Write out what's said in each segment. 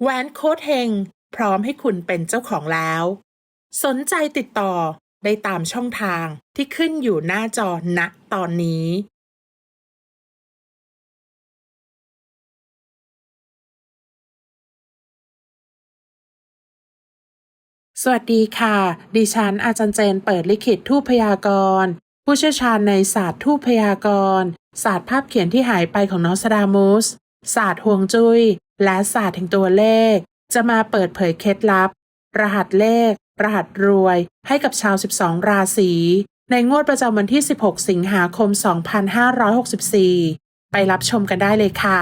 แหวนโค้ดเฮงพร้อมให้คุณเป็นเจ้าของแล้ว สนใจติดต่อได้ตามช่องทางที่ขึ้นอยู่หน้าจอณตอนนี้ สวัสดีค่ะ ดิฉันอาจารย์เจนเปิดลิขิตทูพยากรณ์ ผู้เชี่ยวชาญในศาสตร์ทูพยากรณ์ ศาสตร์ภาพเขียนที่หายไปของนอสดามุสศาสตร์ห่วงจุย้ย และศาสตร์แห่งตัวเลข จะมาเปิดเผยเคล็ดลับ รหัสเลข รหัสรวย ให้กับชาว 12 ราศีในงวดประจำวันที่ 16 สิงหาคม 2564 ไปรับชมกันได้เลยค่ะ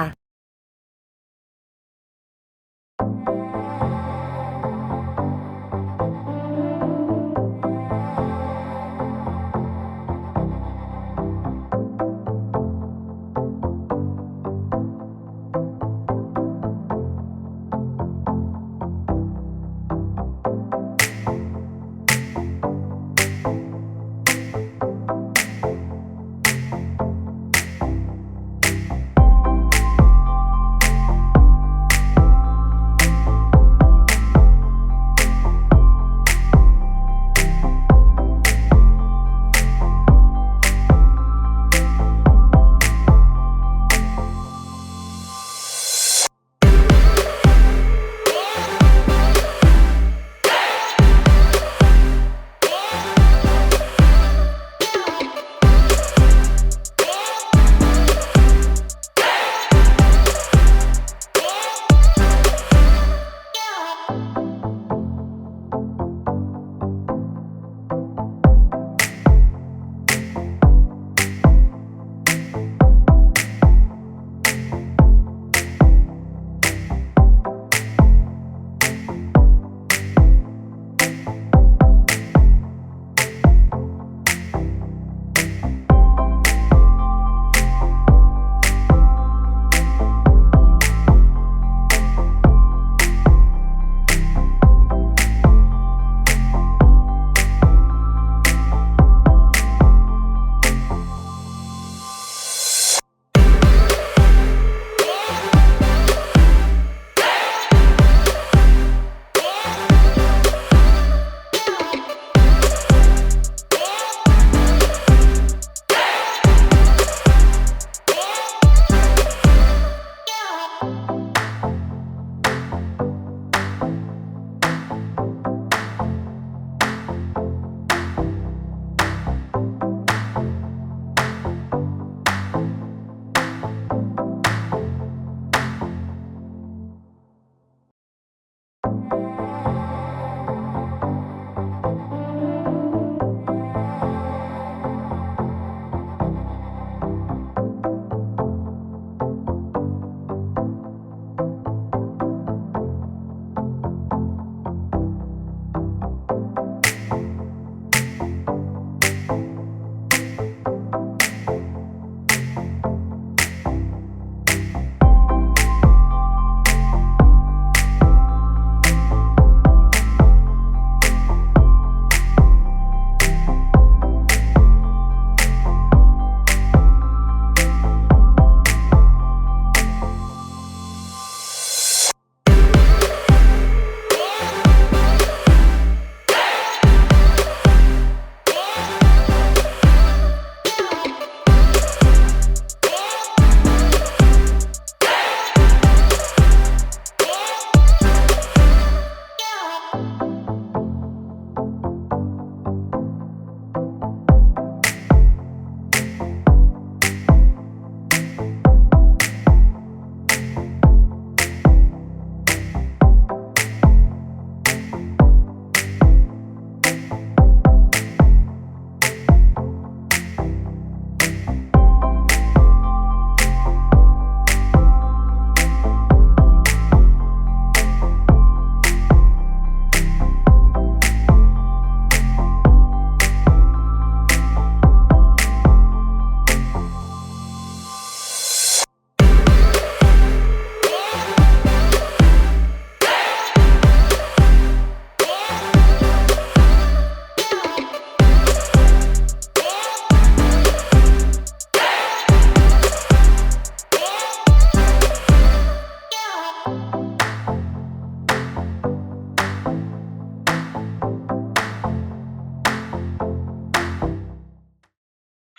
you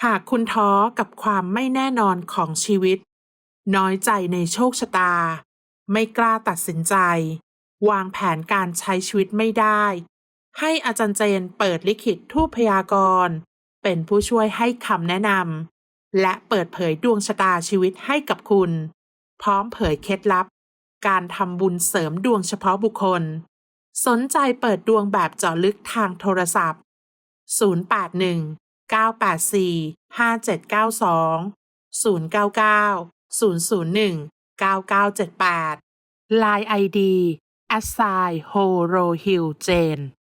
หากคุณท้อกับความไม่แน่นอนของชีวิต น้อยใจในโชคชะตา ไม่กล้าตัดสินใจ วางแผนการใช้ชีวิตไม่ได้ ให้อาจารย์เจนเปิดลิขิตทูปพยากรณ์เป็นผู้ช่วยให้คำแนะนำและเปิดเผยดวงชะตาชีวิตให้กับคุณ พร้อมเผยเคล็ดลับ การทำบุญเสริมดวงเฉพาะบุคคล สนใจเปิดดวงแบบเจาะลึกทางโทรศัพท์ 081 984 5792 099 001 9978 Line ID a s s i h o r o h i l Jane